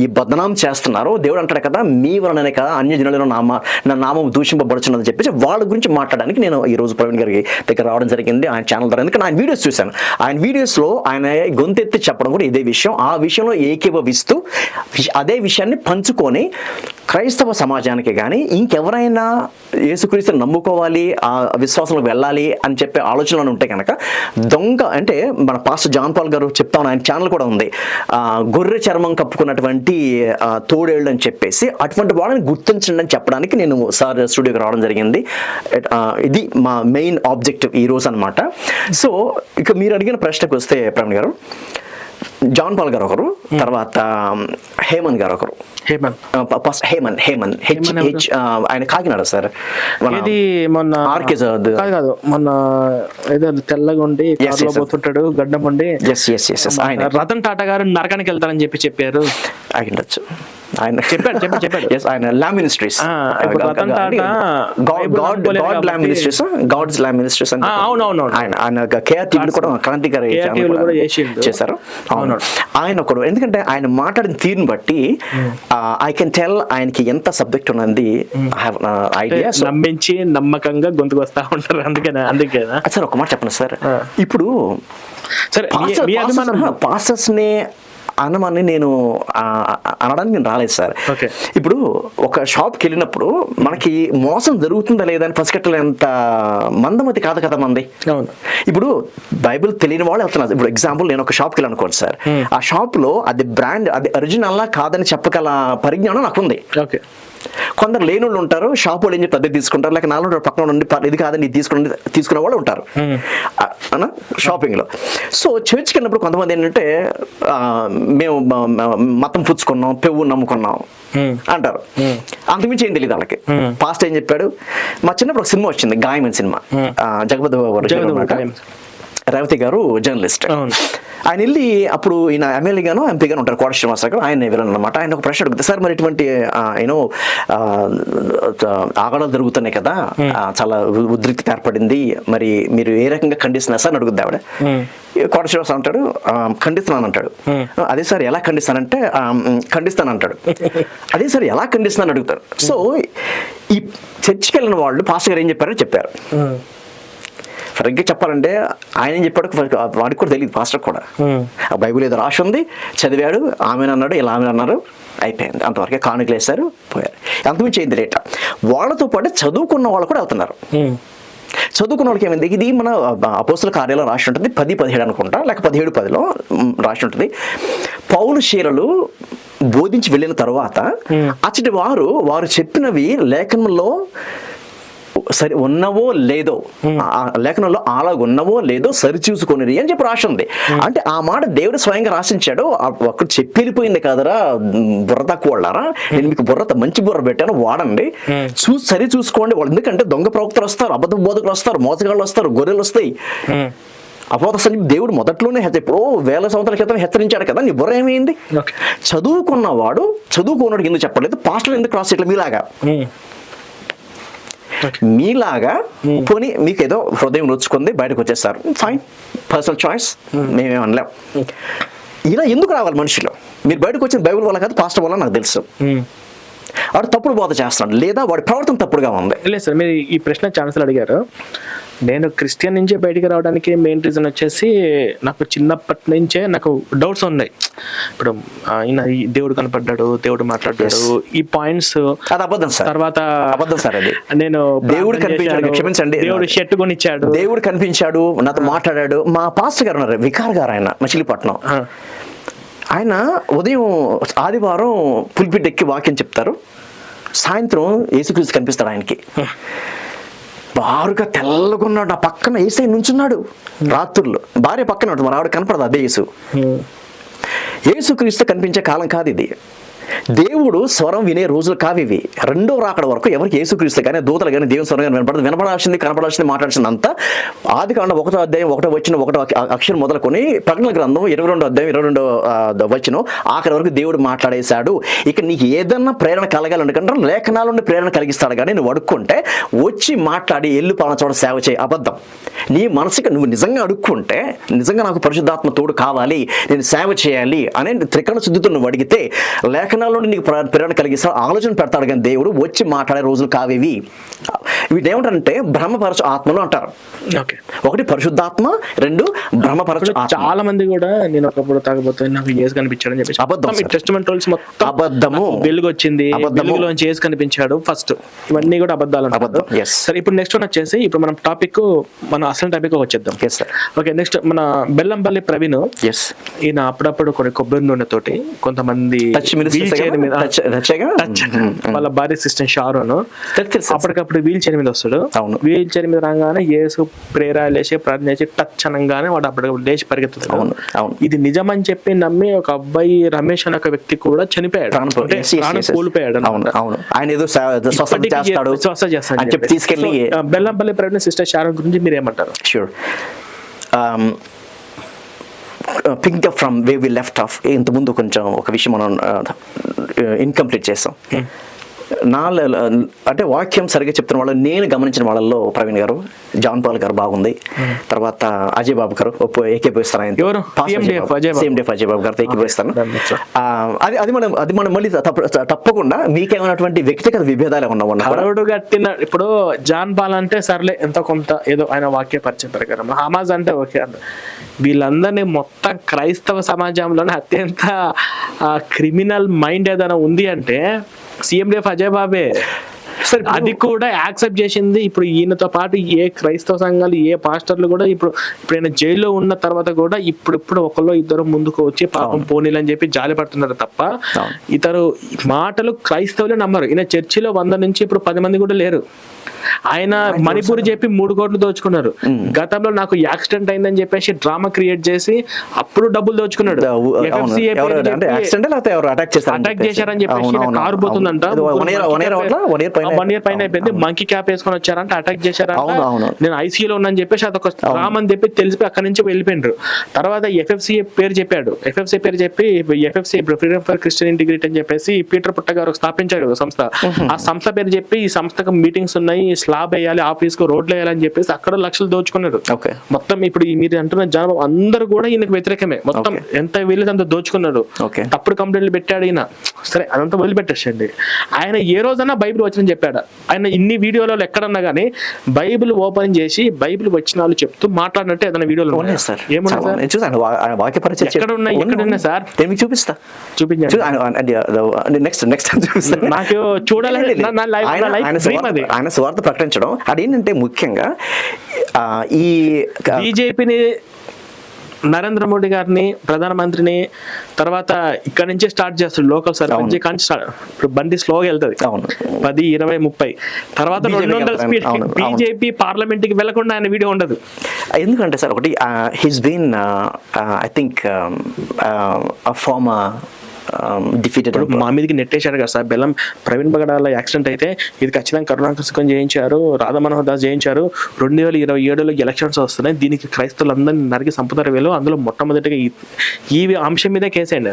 ఈ బదనాం చేస్తున్నారో దేవుడు అంటాడు కదా మీ వలననే కదా అన్య జనులలో నామ నా నామం దూషింపబడుచున్నదని చెప్పేసి వాళ్ళ గురించి మాట్లాడడానికి నేను ఈ రోజు ప్రవీణ్ గారికి దగ్గర రావడం జరిగింది. ఆయన ఛానల్ ద్వారా. ఎందుకంటే ఆయన వీడియోస్ చూశాను. ఆయన వీడియోస్లో ఆయన గొంతెత్తి చెప్పడం కూడా ఇదే విషయం. ఆ విషయంలో ఏకీభవిస్తూ అదే విషయాన్ని పంచుకొని క్రైస్తవ సమాజానికి కానీ ఇంకెవరైనా యేసుక్రీస్తుని నమ్ముకోవాలి ఆ విశ్వాసంలో వెళ్ళాలి అని చెప్పే ఆలోచనలు ఉంటే కనుక దొంగ అంటే మన పాస్టర్ జాన్ పాల్ గారు చెప్తాను ఆయన ఛానల్ కూడా ఉంది. గొర్రె చర్మం కప్పుకున్నటువంటి తోడేళ్ళు అని చెప్పేసి అటువంటి వాళ్ళని గుర్తించండి అని చెప్పడానికి నేను సార్ స్టూడియోకి రావడం జరిగింది. ఇది మా మెయిన్ ఆబ్జెక్టివ్ ఈ రోజు అనమాట సో ఇక మీరు అడిగిన ప్రశ్నకు వస్తే ప్రవీణ్ గారు జాన్ పాల్ గారు ఒకరు తర్వాత హేమన్ గారు ఒకరు హేమన్ హేమన్ హెచ్ హేమన్? హెచ్ ఆ, ఆయన కాకినాడ సార్. ఇది మొన్న ఆర్కే కాదు కాదు. మొన్న ఏదో తెల్లగా ఉండి కార్లో. పోతుంటాడు గడ్డం ఉండి ఎస్ ఎస్ ఎస్ ఎస్ ఆయన. రతన్ టాటా గారు నరకానికి వెళ్తారని చెప్పి చెప్పారు. అయ్యుండొచ్చు. ఆయన చెప్పాడు, చెప్పాడు, చెప్పాడు. ఎస్ ఆయన law ministries god god law ministries gods law ministries అని ఆ, అవును, అవును, అవును. ఆయన ఆయన కేఆర్ టీవీ కూడా కూడా చేసిండు. చేశారు. అవును. ఆయన ఒకడు ఎందుకంటే ఆయన మాట్లాడిన తీరుని బట్టి ఐ కెన్ టెల్ ఆయనకి ఎంత సబ్జెక్ట్ ఉన్నది. ఐడియా సో నమ్మించి నమ్మకంగా గొంతుకు వస్తా ఉంటారు అందుకేనా అందుకేనా సార్ ఒక మాట చెప్పండి సార్. ఇప్పుడు సరే పాస్టర్స్ని అనమని నేను అనడానికి నేను రాలేదు సార్. ఇప్పుడు ఒక షాప్కి వెళ్ళినప్పుడు మనకి మోసం జరుగుతుందా లేదా అని పసిగట్టలేంత మందమతి కాదు కదా మంది. ఇప్పుడు బైబిల్ తెలియని వాళ్ళు వెళ్తున్నారు. ఇప్పుడు ఎగ్జాంపుల్ నేను ఒక షాప్కి వెళ్ళి అనుకోండి సార్ ఆ షాప్లో అది బ్రాండ్ అది ఒరిజినల్ కాదని చెప్పగల పరిజ్ఞానం నాకు ఉంది ఓకే. కొందరు లేని వాళ్ళు ఉంటారు షాప్ వాళ్ళు ఏం చెప్పి అద్దె తీసుకుంటారు లేక నాలుగు పక్కన ఉండి "పర్- ఇది కాదని తీసుకుని తీసుకునే వాళ్ళు ఉంటారు. అనా? షాపింగ్లో. సో చర్చ్కి వెళ్ళినప్పుడు కొంతమంది ఏంటంటే మేము మతం పుచ్చుకున్నాం పెవ్వు నమ్ముకున్నాం. అంటారు. అంతకుమించి ఏం తెలియదు వాళ్ళకి. పాస్ట్ ఏం చెప్పాడు? మా చిన్నప్పుడు ఒక సినిమా వచ్చింది గాయమని సినిమా. జగపతి బాబు గారు రేవతి గారు జర్నలిస్ట్. ఆయన వెళ్ళి అప్పుడు ఈయన ఎమ్మెల్యే గాను ఎంపీ గాను ఉంటారు కోట శ్రీనివాస గారు ఆయన విలన్ అనమాట ఆయన ఒక ప్రశ్న అడుగుతుంది సార్ మరి ఇటువంటి యూనో ఆగడాలు జరుగుతున్నాయి కదా చాలా ఉ- ఉద్రిక్తత ఏర్పడింది. మరి మీరు ఏ రకంగా ఖండిస్తున్నారు సార్? అని అడుగుద్ది ఆవిడ. కోట శ్రీనివాస అంటాడు "ఆ, ఖండిస్తున్నాను అంటాడు. అదే సార్ ఎలా ఖండిస్తానంటే "ఆ, మ్, ఖండిస్తాను అంటాడు. అదే సార్ ఎలా ఖండిస్తున్నాను అడుగుతారు. సో ఈ చర్చికి వెళ్ళిన వాళ్ళు పాస్టర్ గారు ఏం చెప్పారో చెప్పారు. సరిగ్గా చెప్పాలంటే ఆయన ఏం చెప్పాడు వాడికి కూడా తెలియదు పాస్టర్ కూడా. ఆ బైబిల్ ఏదో రాసి ఉంది చదివాడు ఆమె అన్నాడు ఇలా ఆమె అన్నారు అయిపోయింది. అంతవరకే కానుకలు వేశారు పోయారు. అంతమించి ఏంది రేట? వాళ్ళతో పాటు చదువుకున్న వాళ్ళు కూడా వెళ్తున్నారు చదువుకున్న వాళ్ళకి ఏమైంది? ఇది మన అపోస్తుల కార్యాలయం రాసి ఉంటుంది పది పదిహేడు అనుకుంటా లేక పదిహేడు పదిలో రాసి ఉంటుంది. పౌలు శీలలు బోధించి వెళ్ళిన తర్వాత అచ్చటి వారు వారు చెప్పినవి లేఖనంలో సరి ఉన్నవో లేదో లేఖనంలో అలాగ ఉన్నవో లేదో సరిచూసుకొనిరి అని చెప్పి రాసి ఉంది. అంటే ఆ మాట దేవుడు స్వయంగా రాసించాడు. ఆ ఒక్కడు చెప్పి వెళ్ళిపోయింది కాదరా బుర్ర తక్కువ వాళ్ళారా? నేను మీకు బుర్ర మంచి బుర్ర పెట్టాను వాడండి. చూసి సరి చూసుకోండి. వాళ్ళు ఎందుకంటే దొంగ ప్రవక్తలు వస్తారు అబద్ధ బోధకులు వస్తారు మోసగాళ్ళు వస్తారు గొర్రెలు వస్తాయి. అపోత సంగతి దేవుడు మొదట్లోనే ఎప్పుడో వేల సంవత్సరాల క్రితం హెచ్చరించాడు కదా నీ బుర్ర ఏమైంది. చదువుకున్నవాడు చదువుకున్నాడు ఎందుకు చెప్పలేదు? పాస్టర్ ఎందుకు క్రాస్ చేయట్లేదు మీలాగా మీలాగా పోనీ మీకు ఏదో హృదయం నొచ్చుకుంది బయటకు వచ్చేస్తారు. ఫైన్ పర్సనల్ చాయిస్ మేమేం అనలేం. ఇలా ఎందుకు రావాలి మనుషులు? మీరు బయటకు వచ్చిన బైబిల్ వల్ల కాదు పాస్టర్ వల్ల నాకు తెలుసు. వాడు తప్పుడు బోధ చేస్తున్నాడు లేదా వాడి ప్రవర్తన తప్పుడుగా ఉంది. లేదు సార్ మీరు ఈ ప్రశ్న ఛాన్సల్ అడిగారు. నేను క్రిస్టియన్ నుంచే బయటికి రావడానికి మెయిన్ రీజన్ వచ్చేసి నాకు చిన్నప్పటి నుంచే నాకు డౌట్స్ ఉన్నాయి. ఇప్పుడు ఆయన దేవుడు కనపడ్డాడు దేవుడు మాట్లాడాడు ఈ పాయింట్స్ అబద్ధం సార్. తర్వాత అబద్ధం సార్ అది. నేను దేవుడు కనిపించాడు, క్షమించండి. దేవుడు షర్ట్ కొనిచ్చాడు. దేవుడు కనిపించాడు నాతో మాట్లాడాడు. మా పాస్టర్ గారు ఉన్నారు వికార్ గారు ఆయన మచిలీపట్నం. ఆయన ఉదయం ఆదివారం పులిపిట్ ఎక్కి వాక్యం చెప్తారు. సాయంత్రం యేసుక్రీస్తు కనిపిస్తాడు ఆయనకి. బారుగా తెల్లగున్నాడు. ఆ పక్కన ఏసై నుంచున్నాడు రాత్రుల్లో భార్య పక్కన ఉంటుంది. మరి ఆవిడ కనపడదు. అదే యేసు. ఉమ్, యేసుక్రీస్తు కనిపించే కాలం కాదు ఇది. దేవుడు స్వరం వినే రోజులు కావివి రెండో రాకడ వరకు ఎవరికి యేసుక్రీస్తు కానీ దూతలు కానీ దేవుని స్వరం కానీ వినపడదు. వినపడాల్సింది కనపడాల్సింది మాట్లాడాల్సింది అంతా ఆది కాండ ఒకటో అధ్యాయం ఒకటో వచ్చిన ఒకటో అక్షరం మొదలుకొని ప్రకటన గ్రంథం ఇరవై రెండో అధ్యాయం ఇరవై రెండో వచ్చిన ఆఖరి వరకు దేవుడు మాట్లాడేశాడు. ఇక నీకు ఏదన్నా ప్రేరణ కలగాలంటే లేఖనాల నుండి ప్రేరణ కలిగిస్తాడు కానీ నువ్వు అడుక్కుంటే వచ్చి మాట్లాడి ఎల్లు పాలన చోట సేవ చేయి. అబద్ధం. నీ మనసుకి నువ్వు నిజంగా అడుక్కుంటే నిజంగా నాకు పరిశుద్ధాత్మ తోడు కావాలి నేను సేవ చేయాలి అనే త్రికరణ శుద్ధితో నువ్వు అడిగితే లేఖనాల్లో నీకు ప్ర- ప్రేరణ కలిగిస్తాడు ఆలోచన పెడతాడు కానీ దేవుడు వచ్చి మాట్లాడే రోజులు కావేవి. వీటి ఏమిటంటే బ్రహ్మపరచు ఆత్మలు అంటారు. ఒకటి పరిశుద్ధాత్మ రెండు బ్రహ్మపరచు చాలా మంది కూడా నేను ఒకప్పుడు తాగబోతే నాకు ఏసు కనిపించాడు అని చెప్పేసి అబద్ధం రోల్స్ మొత్తం అబద్ధము. నాకు వెలుగు వచ్చింది. వెలుగులోంచి ఏసు కనిపించాడు ఫస్ట్ ఇవన్నీ కూడా అబద్ధాలు. అబద్ధం. సరే ఇప్పుడు నెక్స్ట్ వన్ వచ్చేసి ఇప్పుడు మనం టాపిక్ మన అసలు టాపిక్ వచ్చేద్దాం. ఓకే నెక్స్ట్ మన బెల్లంపల్లి ప్రవీణ్ ఈయన అప్పుడప్పుడు కొన్ని కొబ్బరి నూనె తోటి కొంతమంది మీద వాళ్ళ భార్య సిస్టర్ షారోన్. అప్పటికప్పుడు వీల్ చైర్ మీద వస్తాడు. అవును. వీల్ చైర్ మీద రాగానే యేసు ప్రేర లేచి ప్రార్థన చేసి టచ్ అనగానే వాడు అప్పటికప్పుడు లేచి పరిగెత్తుతాడు. అవును, అవును. ఇది నిజమని చెప్పి నమ్మి ఒక అబ్బాయి రమేష్ అనే ఒక వ్యక్తి కూడా చనిపోయాడు. కోల్పోయాడు అవును. అవును. ఆయన ఏదో స- స్వస్థత ఇప్పటికీ చేస్తాడు స్వస్థ చేస్తాడు తీసుకెళ్ళి బెల్లంపల్లి ప్రవీణ్ సిస్టర్ షారోన్ గురించి మీరు ఏమంటారు sure pick up from where we left off ఇంతకుముందు కొంచెం ఒక విషయం మనం ఇన్కంప్లీట్ చేస్తాం hmm. నా అంటే వాక్యం సరిగ్గా చెప్తున్న వాళ్ళు నేను గమనించిన వాళ్ళల్లో ప్రవీణ్ గారు జాన్ పాల్ గారు బాగుంది. తర్వాత అజయ్ బాబు గారు ఒప్పు ఏకీభవిస్తాను ఆయన డేఫ్ అజయ్ బాబు. గారితో ఏకీభవిస్తాను అది అది మనం అది మనం మళ్ళీ తప్ప తప్పకుండా మీకేమైనటువంటి వ్యక్తిగత విభేదాలు ఏమన్నా ఉన్నాయా? కట్టిన ఇప్పుడు జాన్ పాల్ అంటే సర్లే ఎంత కొంత ఏదో ఆయన వాక్య పరిచయం ప్రకారం హమాజ్ అంటే ఓకే అన్న వీళ్ళందరినీ మొత్తం క్రైస్తవ సమాజంలోనే అత్యంత క్రిమినల్ మైండ్ ఏదైనా ఉంది అంటే సీఎం అజయ్ బాబే. అది కూడా యాక్సెప్ట్ చేసింది. ఇప్పుడు ఈయనతో పాటు ఏ క్రైస్తవ సంఘాలు ఏ పాస్టర్లు కూడా ఇప్పుడు ఇప్పుడు ఆయన జైల్లో ఉన్న తర్వాత కూడా ఇప్పుడు ఇప్పుడు ఒకళ్ళు ఇద్దరు ముందుకు వచ్చి పాపం పోనీలు అని చెప్పి జాలి పడుతున్నారు తప్ప. ఇతరు మాటలు క్రైస్తవులే నమ్మరు. ఈయన చర్చిలో వంద నుంచి ఇప్పుడు పది మంది కూడా లేరు. ఆయన మణిపూర్ చెప్పి మూడు కోట్లు దోచుకున్నారు. గతంలో నాకు యాక్సిడెంట్ అయిందని చెప్పేసి డ్రామా క్రియేట్ చేసి అప్పుడు డబ్బులు దోచుకున్నాడు. అటాక్ చేశారు అటాక్ చేశారని చెప్పేసి? కారు పోతుందంట. వన్ ఇయర్ పైన అయిపోయింది. మంకీ క్యాప్ వేసుకొని వచ్చారంట అటాక్ చేశారంట. అవును. నేను ఐసీయూలో ఉన్నాను చెప్పేసి అదొక రామ్ అని చెప్పి తెలిసిపోయి అక్కడి నుంచి వెళ్ళిపోయిండ్రు తర్వాత ఎఫ్ఎఫ్సి పేరు చెప్పాడు. ఎఫ్ఎఫ్సి పేరు చెప్పి FFC freedom for Christian integrity అని చెప్పేసి పీటర్ పుట్ట గారు స్థాపించాడు సంస్థ. ఆ సంస్థ పేరు చెప్పి ఈ సంస్థకు మీటింగ్స్ ఉన్నాయి. స్లాబ్ వేయాలి ఆఫీస్కు రోడ్లు వేయాలని చెప్పేసి అక్కడ లక్షలు దోచుకున్నారు ఓకే మొత్తం ఇప్పుడు మీరు అంటున్న జనం అందరూ కూడా ఈయనకు వ్యతిరేకమే మొత్తం. ఎంత వీళ్ళది అంత దోచుకున్నారు Okay. తప్పుడు కంప్లైంట్లు పెట్టాడు ఈయన సరే అదంతా వదిలిపెట్టేసండి ఆయన ఏ రోజన్నా బైబిల్ వచ్చిన చెప్పాడు ఆయన ఇన్ని వీడియోలలో ఎక్కడన్నా కానీ బైబిల్ ఓపెన్ చేసి బైబిల్ వచ్చినాలు చెప్తూ మాట్లాడినట్టు ఏదైనా వీడియోలో ఉన్నాయా? సార్. చూసాను ఆయన వాక్య పరిచయం ఎక్కడ ఉన్నాయి? ఎక్కడ ఉన్నాయి సార్? నేను మీకు చూపిస్తా చూపించండి నెక్స్ట్ నెక్స్ట్ చూపిస్తాను నాకు. నా- life- ఆయన స్వార్థ- స్వార్థ ప్రకటించడం అదేంటంటే ముఖ్యంగా ఈ బీజేపీని నరేంద్ర మోడీ గారిని ప్రధానమంత్రిని తర్వాత ఇక్కడ నుంచే స్టార్ట్ చేస్తాడు లోకల్ సర్పంచ్ కానీ ఇప్పుడు బండి స్లోగా వెళ్తది. అవును. పది ఇరవై ముప్పై. తర్వాత రెండు వందల స్పీడ్. బీజేపీ పార్లమెంట్కి వెళ్ళకుండా ఆయన వీడియో ఉండదు. ఎందుకంటే సార్ ఒకటి he's been I think form defeated మా మీదకి నెట్టేశారు కదా సార్. బెల్లం ప్రవీణ్ బగడాల యాక్సిడెంట్ అయితే ఇది ఖచ్చితంగా కరుణాకర్షకం చేయించారు రాధా మనోహర్ దాస్ చేయించారు రెండు వేల ఇరవై ఏడులో ఎలక్షన్స్ వస్తున్నాయి. దీనికి క్రైస్తవులందరినీ నరికి సంపుతారు వీళ్ళు. అందులో మొట్టమొదటిగా ఈ- అంశం మీదే కేసేయండి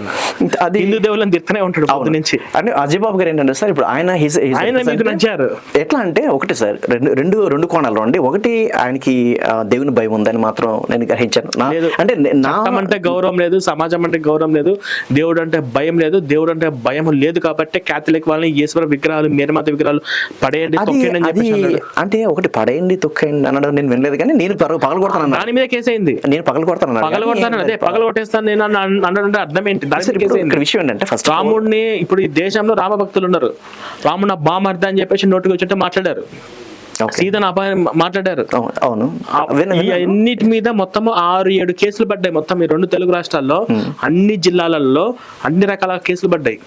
అది హిందూ దేవుళ్ళని తిరుగుతూనే ఉంటాడు పొద్దు నుంచి. అంటే అజయ్ బాబు గారు ఏంటంటే సార్ ఇప్పుడు ఆయన ఆయన మీకు నచ్చారు ఎట్లా అంటే ఒకటి సార్ రెండు రెండు రెండు కోణాలు అండి ఒకటి ఆయనకి దేవుని భయం ఉందని మాత్రం నేను గ్రహించాను. అంటే నే- అంటే గౌరవం లేదు సమాజం అంటే గౌరవం లేదు. దేవుడు అంటే భయం లేదు. దేవుడు అంటే భయం లేదు కాబట్టి క్యాథలిక్ వాళ్ళని ఈశ్వర విగ్రహాలు మేరమాత విగ్రహాలు పడేయండి తొక్కేయండి. అంటే ఒకటి పడేయండి తొక్కేయండి అనడం నేను వినలేదు కానీ నేను పగ పగల కొడతాను దాని మీద కేసు అయింది నేను పగల కొడతాను పగల కొడతాను అదే పగల కొట్టేస్తాను నేను అన్న- అన్నాడంటే అర్థం ఏంటి? దాని విషయం ఏంటంటే ఫస్ట్ రాముడిని ఇప్పుడు ఈ దేశంలో రామ భక్తులు ఉన్నారు. రాముడు నా బామర్ద అని చెప్పేసి నోటికి వచ్చినట్టు మాట్లాడారు. సీతను అపాయం మాట్లాడారు. అవును. అన్నిటి మీద మొత్తం ఆరు ఏడు కేసులు పడ్డాయి. మొత్తం ఈ రెండు తెలుగు రాష్ట్రాల్లో అన్ని జిల్లాలలో అన్ని రకాల కేసులు పడ్డాయి.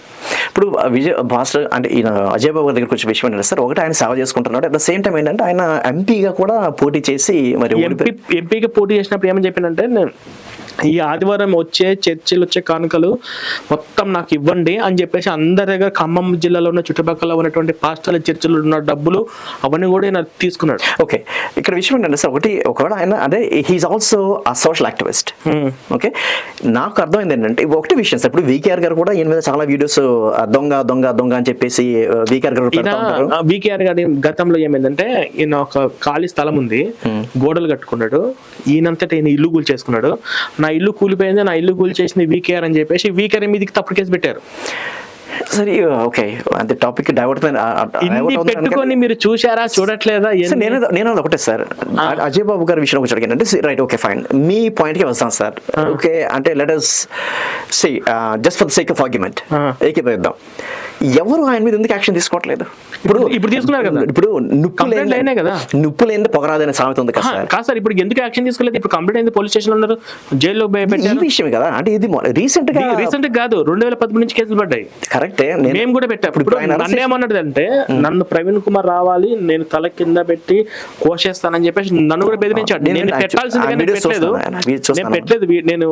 ఇప్పుడు విజయ్ భాస్కర్ అంటే ఈయన అజయ్ బాబు గారి దగ్గరికి వచ్చే విషయం ఏంటంటే సార్ ఒకటి ఆయన సేవ చేసుకుంటున్నాడు. అట్ ద సేమ్ టైం ఏంటంటే ఆయన ఎంపీగా కూడా పోటీ చేసి మరి ఎంపీ ఎంపీకి పోటీ చేసినప్పుడు ఏమని చెప్పినంటే నేను ఈ ఆదివారం వచ్చే చర్చిలు వచ్చే కానుకలు మొత్తం నాకు ఇవ్వండి అని చెప్పేసి అందరి దగ్గర ఖమ్మం జిల్లాలో ఉన్న చుట్టుపక్కల ఉన్నటువంటి పాస్టల్ చర్చిలు ఉన్న డబ్బులు అవన్నీ కూడా ఈయన తీసుకున్నాడు. ఓకే. ఇక్కడ విషయం ఏంటంటే సార్ ఒకటి ఒకవేళ ఆయన అదే he's also a social activist okay. నాకు అర్థమైంది ఏంటంటే ఒకటి విషయం సార్. ఇప్పుడు వీకేఆర్ గారు కూడా ఈయన మీద చాలా వీడియోస్ దొంగ దొంగ దొంగ అని చెప్పేసి వీకేఆర్ గారు వికేఆర్ గారి గతంలో ఏమైందంటే ఈయన ఒక ఖాళీ స్థలం ఉంది. గోడలు కట్టుకున్నాడు. ఈయనంతటా ఈయన ఇల్లు కూల్ చేసుకున్నాడు నా ఇల్లు కూలిపోయింది నా ఇల్లు కూల్ చేసింది వీకేఆర్ అని చెప్పేసి వీకేఆర్ మీదకి తప్పుడు కేసు పెట్టారు. సరే ఓకే. అంటే టాపిక్ డైవర్ట్ పెట్టుకొని మీరు చూశారా చూడట్లేదా నేను నేను ఒకటే సార్. అజయ్ బాబు గారి విషయం వచ్చి అడిగానంటే రైట్ ఓకే ఫైన్. మీ పాయింట్కి వస్తాను సార్. ఓకే అంటే let us see just for the sake of argument. ఏకీభవిద్దాం. ఎవరు ఆయన మీద ఎందుకు యాక్షన్ తీసుకోవట్లేదు? ఇప్పుడు ఇప్పుడు తీసుకున్నారు కదా. ఇప్పుడు నుప్పు అయినాయి కదా. నుప్పు లేని పొగరాదనే సామెత ఉంది కదా కాదు సార్ ఇప్పుడు ఎందుకు యాక్షన్ తీసుకోలేదు? ఇప్పుడు కంప్లీట్ అయింది పోలీస్ స్టేషన్ ఉన్నారు జైల్లో ఈ విషయమే కదా అంటే ఇది రీసెంట్గా రీసెంట్ కాదు రెండు వేల పదమూడు నుంచి కేసులు పడ్డాయి. కరెక్టే నేను మేము కూడా పెట్టాం. ఇప్పుడు నన్ను ఏమన్నది అంటే నన్ను ప్రవీణ్ కుమార్ రావాలి నేను తల కింద పెట్టి కోసేస్తానని చెప్పేసి నన్ను కూడా బెదిరించాడు. నేను- పెట్టాల్సింది పెట్టలేదు. నేను పెట్టలేదు. నేను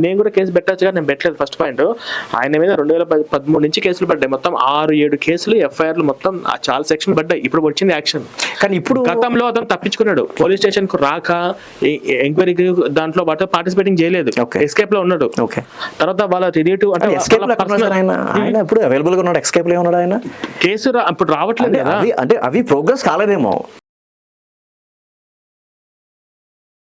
నేను కూడా కేసు పెట్టచ్చు కానీ నేను పెట్టలేదు. ఫస్ట్ పాయింట్ ఆయన మీద రెండు వేల పద్- పదమూడు నుంచి కేసులు పడ్డాయి. మొత్తం ఆరు ఏడు కేసులు ఎఫ్ఐఆర్లు మొత్తం ఆ చాలా సెక్షన్ పడ్డాయి. ఇప్పుడు వచ్చింది యాక్షన్. కానీ ఇప్పుడు గతంలో అతను తప్పించుకున్నాడు. పోలీస్ స్టేషన్కు రాక ఎంక్వైరీకి దాంట్లో పాటు పార్టిసిపేటింగ్ చేయలేదు. ఎస్కేప్లో ఉన్నాడు. ఓకే. తర్వాత వాళ్ళ రిలేటివ్ అంటే ఎస్కేప్ ఆయన. ఇప్పుడు అవైలబుల్గా ఉన్నాడు ఎస్కేప్లో ఉన్నాడు ఆయన. కేసు ఇప్పుడు రావట్లేదు అంటే అవి ప్రోగ్రెస్ కాలేదేమో.